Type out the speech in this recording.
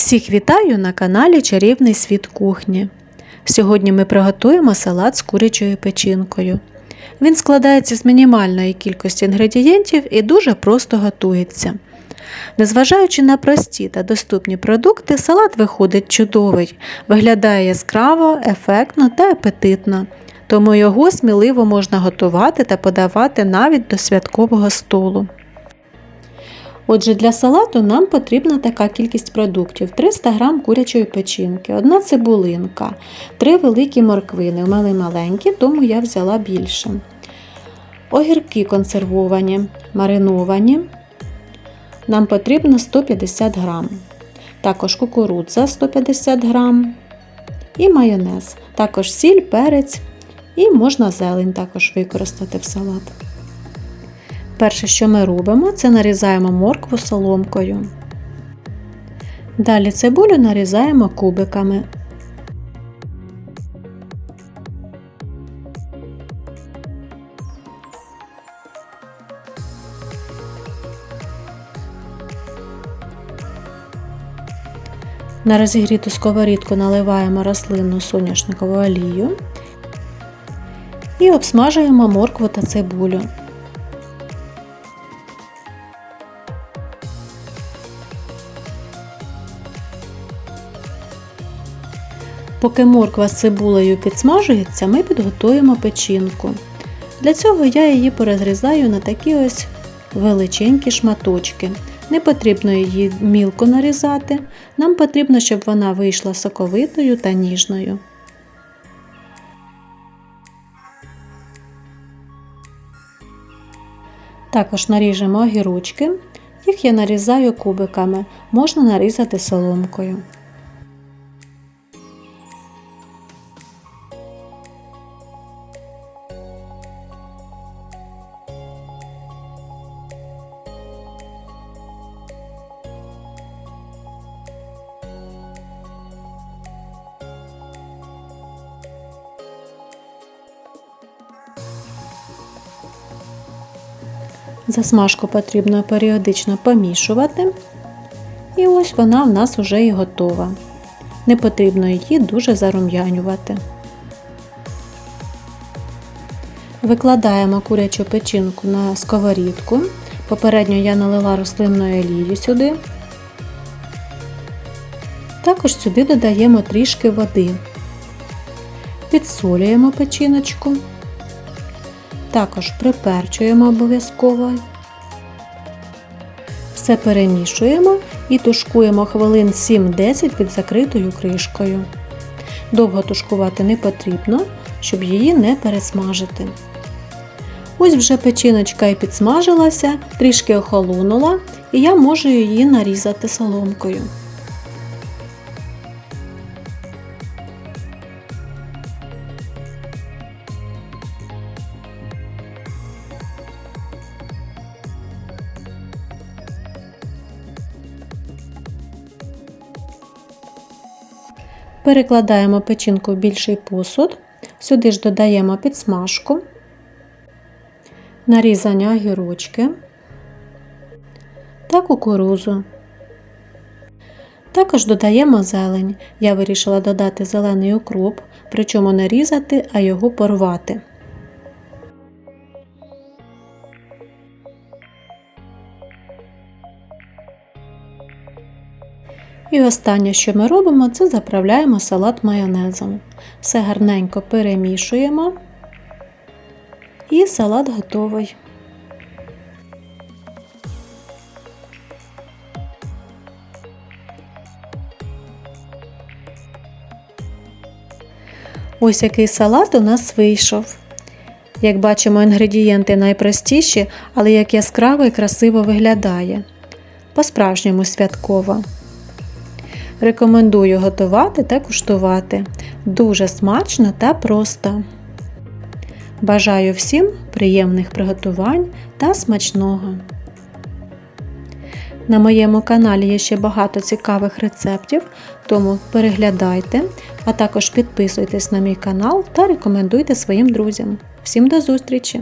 Всіх вітаю на каналі Чарівний світ кухні. Сьогодні ми приготуємо салат з курячою печінкою. Він складається з мінімальної кількості інгредієнтів і дуже просто готується. Незважаючи на прості та доступні продукти, салат виходить чудовий, виглядає яскраво, ефектно та апетитно, тому його сміливо можна готувати та подавати навіть до святкового столу. Отже, для салату нам потрібна така кількість продуктів: 300 г курячої печінки, одна цибулинка, 3 великі морквини, у мене маленькі, тому я взяла більше. Огірки консервовані, мариновані. Нам потрібно 150 г. Також кукурудза 150 г. І майонез. Також сіль, перець і можна зелень також використати в салат. Перше, що ми робимо, це нарізаємо моркву соломкою. Далі цибулю нарізаємо кубиками. На розігріту сковорідку наливаємо рослинну соняшникову олію і обсмажуємо моркву та цибулю. Поки морква з цибулею підсмажується, ми підготуємо печінку. Для цього я її порозрізаю на такі ось величенькі шматочки. Не потрібно її мілко нарізати, нам потрібно, щоб вона вийшла соковитою та ніжною. Також наріжемо огірочки, їх я нарізаю кубиками, можна нарізати соломкою. Засмажку потрібно періодично помішувати. І ось вона в нас вже і готова. Не потрібно її дуже зарум'янювати. Викладаємо курячу печінку на сковорідку. Попередньо я налила рослинної олії сюди. Також сюди додаємо трішки води. Підсолюємо печіночку. Також приперчуємо обов'язково. Все перемішуємо і тушкуємо хвилин 7-10 під закритою кришкою. Довго тушкувати не потрібно, щоб її не пересмажити. Ось вже печіночка і підсмажилася, трішки охолонула, і я можу її нарізати соломкою. Перекладаємо печінку в більший посуд, сюди ж додаємо підсмажку, нарізані огірочки та кукурузу. Також додаємо зелень. Я вирішила додати зелений укроп, причому не різати, а його порвати. І останнє, що ми робимо, це заправляємо салат майонезом. Все гарненько перемішуємо, і салат готовий. Ось який салат у нас вийшов. Як бачимо, інгредієнти найпростіші, але як яскраво і красиво виглядає. По-справжньому святково. Рекомендую готувати та куштувати. Дуже смачно та просто. Бажаю всім приємних приготувань та смачного! На моєму каналі є ще багато цікавих рецептів, тому переглядайте, а також підписуйтесь на мій канал та рекомендуйте своїм друзям. Всім до зустрічі!